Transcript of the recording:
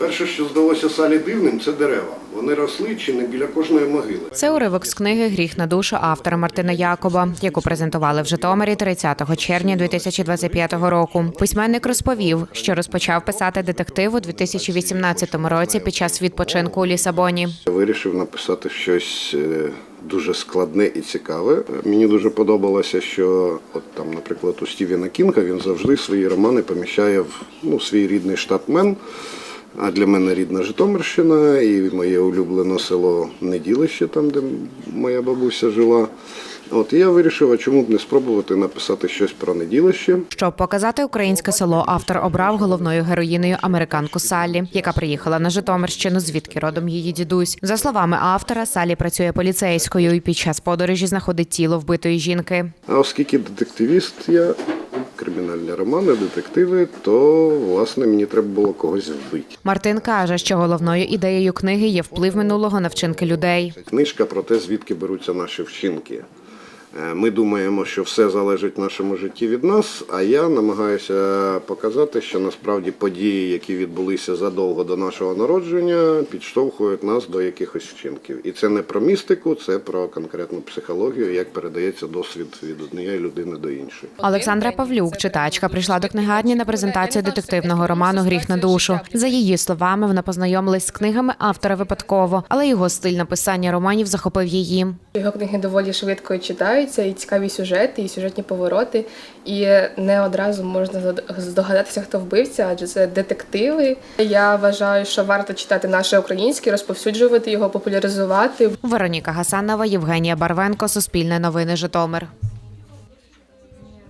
Перше, що здалося Салі дивним, це дерева. Вони росли чи не біля кожної могили. Це уривок з книги Гріх на душу автора Мартина Якоба, яку презентували в Житомирі 30 червня 2025 року. Письменник розповів, що розпочав писати детектив у 2018 році під час відпочинку у Лісабоні. Я вирішив написати щось е, дуже складне і цікаве. Мені дуже подобалося, що от там, наприклад, у Стівена Кінга він завжди свої романи поміщає в ну, свій рідний штат Мен. А для мене рідна Житомирщина і моє улюблене село Неділище, там, де моя бабуся жила. От і я вирішив, а чому б не спробувати написати щось про неділище. Щоб показати українське село, автор обрав головною героїнею американку Саллі, яка приїхала на Житомирщину, звідки родом її дідусь. За словами автора, Саллі працює поліцейською і під час подорожі знаходить тіло вбитої жінки. А оскільки детективіст я, кримінальні романи, детективи, то власне мені треба було когось вбити. Мартин каже, що головною ідеєю книги є вплив минулого на вчинки людей. Книжка про те, звідки беруться наші вчинки. Е, Ми думаємо, що все залежить в нашому житті від нас, а я намагаюся показати, що насправді події, які відбулися задовго до нашого народження, підштовхують нас до якихось вчинків. І це не про містику, це про конкретну психологію, як передається досвід від однієї людини до іншої. Олександра Павлюк, читачка, прийшла до книгарні на презентацію детективного роману Гріх на душу. За її словами, вона познайомилась з книгами автора випадково, але його стиль написання романів захопив її. Його книги доволі швидко читаються, і цікаві сюжети, і сюжетні повороти. І не одразу можна здогадатися, хто вбивця, адже це детективи. Я вважаю, що варто читати наше українське, розповсюджувати його, популяризувати. Вероніка Гасанова, Євгенія Барвенко, Суспільне новини, Житомир.